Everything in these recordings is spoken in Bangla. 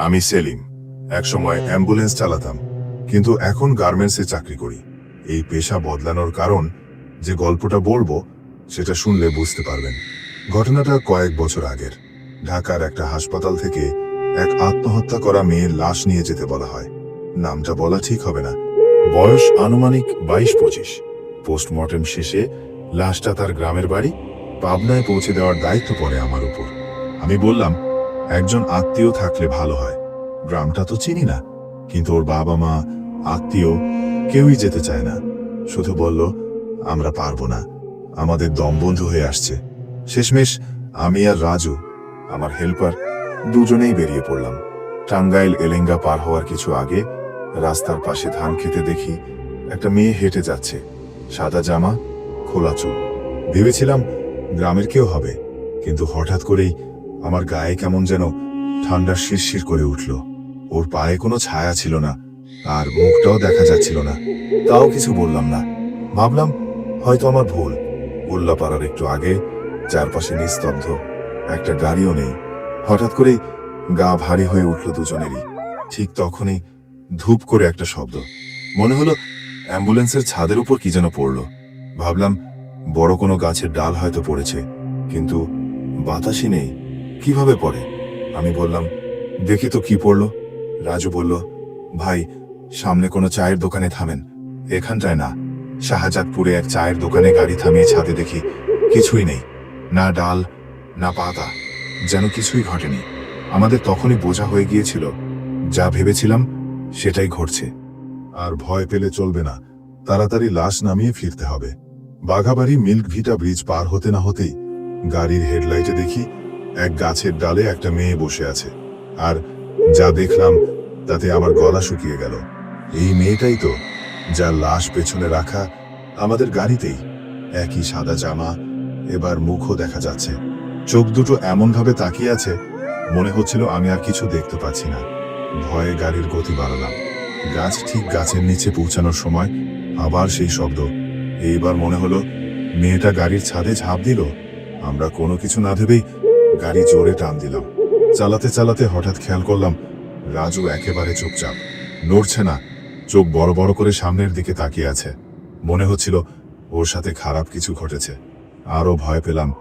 আমি সেলিম। একসময় অ্যাম্বুলেন্স চালাতাম, কিন্তু এখন গার্মেন্টসে চাকরি করি। এই পেশা বদলানোর কারণ, যে গল্পটা বলব, সেটা শুনলে বুঝতে পারবেন। ঘটনাটা কয়েক বছর আগের। ঢাকার একটা হাসপাতাল থেকে এক আত্মহত্যা করা মেয়ের লাশ নিয়ে যেতে বলা হয়। নামটা বলা ঠিক হবে না। বয়স আনুমানিক বাইশ পঁচিশ। পোস্টমর্টেম শেষে লাশটা তার গ্রামের বাড়ি, পাবনায় পৌঁছে দেওয়ার দায়িত্ব পড়ে আমার উপর। আমি বললাম একজন আত্মীয় থাকলে ভালো হয়। গ্রামটা তো চিনি না, কিন্তু ওর বাবা মা, আত্মীয় কেউই যেতে চায় না। শুধু বলল, আমরা পারব না। আমাদের দম বন্ধ হয়ে আসছে। শেষমেশ আমি আর রাজু, আমার হেল্পার দুজনেই বেরিয়ে পড়লাম। টাঙ্গাইল এলেঙ্গা পার হওয়ার কিছু আগে রাস্তার পাশে ধান খেতে দেখি একটা মেয়ে হেঁটে যাচ্ছে। সাদা জামা, খোলা চুল। ভেবেছিলাম গ্রামের কেউ হবে, কিন্তু হঠাৎ করেই আমার গায়ে কেমন যেন ঠান্ডা শিরশির করে উঠল। ওর পায়ে কোনো ছায়া ছিল না, আর মুখটাও দেখা যাচ্ছিল না। তাও কিছু বললাম না। ভাবলাম, হয়তো আমার ভুল। উল্লাপাড়ার একটু আগে চারপাশে নিস্তব্ধ একটা গাড়িও নেই। হঠাৎ করেই গা ভারী হয়ে উঠল দুজনেরই। ঠিক তখনই ধূপ করে একটা শব্দ। মনে হলো অ্যাম্বুলেন্সের ছাদের উপর কি যেন পড়ল। ভাবলাম, বড় কোনো গাছের ডাল হয়তো পড়েছে, কিন্তু বাতাসই নেই। কীভাবে পড়ে? আমি বললাম, দেখি তো কি পড়ল? রাজু বলল, ভাই, সামনে কোনো চায়ের দোকানে থামেন। এখানটায় না। শাহজাদপুরে এক চায়ের দোকানে গাড়ি থামিয়ে ছাদে দেখি কিছুই নেই। না ডাল, না পাতা। যেন কিছুই ঘটেনি। আমাদের তখনই বোঝা হয়ে গিয়েছিল, যা ভেবেছিলাম সেটাই ঘটছে। আর ভয় পেলে চলবে না। তাড়াতাড়ি লাশ নামিয়ে ফিরতে হবে। বাঘাবাড়ি মিল্ক ভিটা ব্রিজ পার হতে না হতেই গাড়ির হেডলাইটে দেখি এক গাছের ডালে একটা মেয়ে বসে আছে। আর যা দেখলাম, তাতে আমার গলা শুকিয়ে গেল। এই মেয়েটাই তো, যার লাশ পেছনে রাখা আমাদের গাড়িতেই। একই সাদা জামা, এবার মুখও দেখা যাচ্ছে। চোখ দুটো এমনভাবে তাকিয়ে আছে, মনে হচ্ছিল আমি আর কিছু দেখতে পাচ্ছি না। ভয়ে গাড়ির গতি বাড়ালাম। গাছ ঠিক গাছের নিচে পৌঁছানোর সময় আবার সেই শব্দ। এইবার মনে হলো, মেয়েটা গাড়ির ছাদে ঝাঁপ দিল। আমরা কোনো কিছু না ভেবেই গাড়ি জোরে টান দিলাম। চালাতে চালাতে হঠাৎ খেয়াল করলাম রাজু একেবারে চুপচাপ। নড়ছে না, চোখ বড় বড় করে সামনের দিকে তাকিয়ে আছে। মনে হচ্ছিল ওর সাথে খারাপ কিছু ঘটেছে। আরও ভয় পেলাম।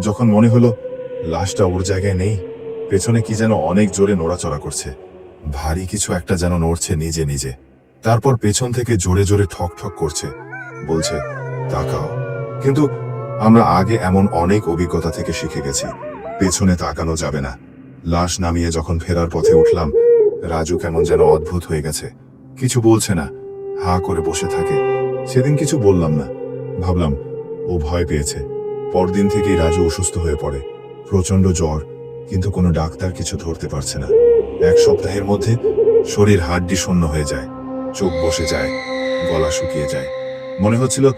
যখন মনে হলো লাশটা ওর জায়গায় নেই, পেছনে কি যেন অনেক জোরে নড়াচড়া করছে। ভারী কিছু একটা যেন নড়ছে নিজে নিজে। তারপর পেছন থেকে জোরে জোরে ঠক ঠক করছে। বলছে, তাকাও। কিন্তু আমরা আগে এমন অনেক অভিজ্ঞতা থেকে শিখে গেছি। পেছনে তাকানো যাবে না। লাশ নামিয়ে যখন ফেরার পথে উঠলাম, রাজু কেমন যেন অদ্ভুত হয়ে গেছে। কিছু বলছে না, হা করে বসে থাকে। সেদিন কিছু বললাম না। ভাবলাম, ও ভয় পেয়েছে। পরদিন থেকেই রাজু অসুস্থ হয়ে পড়ে। প্রচণ্ড জ্বর, কিন্তু কোনো ডাক্তার কিছু ধরতে পারছে না। এক সপ্তাহের মধ্যে শরীর হাড্ডি শূন্য হয়ে যায়। চোখ বসে যায়, গলা শুকিয়ে যায়। মনে হচ্ছিল,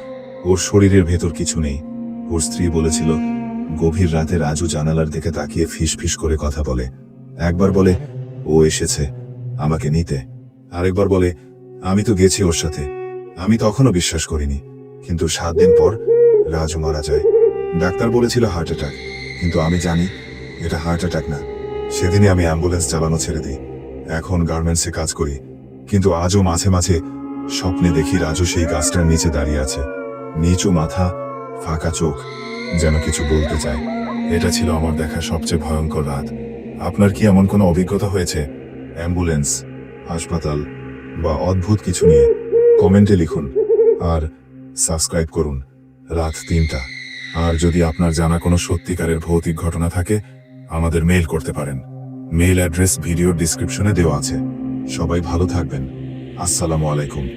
ওর শরীরের ভেতর কিছু নেই। ওর স্ত্রী বলেছিল গভীর রাতে রাজু জানালার দিকে তাকিয়ে ফিস ফিস করে কথা বলে। একবার বলে, ও এসেছে, আমাকে নিতে। আরেকবার বলে, আমি তো গেছি ওর সাথে। আমি তখনও বিশ্বাস করিনি। কিন্তু সাত দিন পর রাজু মারা যায়। ডাক্তার বলেছিল হার্ট অ্যাটাক। কিন্তু আমি জানি এটা হার্ট অ্যাটাক না। সেদিনই আমি অ্যাম্বুলেন্স চালানো ছেড়ে দিই। এখন গার্মেন্টসে কাজ করি। কিন্তু আজও মাঝে মাঝে স্বপ্নে দেখি রাজু সেই গাছটার নিচে দাঁড়িয়ে আছে। নিচু মাথা, ফাঁকা চোখ। যেন কিছু বলতে চায়। এটা ছিল আমার দেখা সবচেয়ে ভয়ঙ্কর রাত। আপনার কি এমন কোনো অভিজ্ঞতা হয়েছে? অ্যাম্বুলেন্স, হাসপাতাল বা অদ্ভুত কিছু নিয়ে? কমেন্টে লিখুন। আর সাবস্ক্রাইব করুন। রাত তিনটা। আর যদি আপনার জানা কোনো সত্যিকারের ভৌতিক ঘটনা থাকে, আমাদের মেইল করতে পারেন। মেইল অ্যাড্রেস ভিডিওর ডিসক্রিপশনে দেওয়া আছে। সবাই ভালো থাকবেন। আসসালামু আলাইকুম।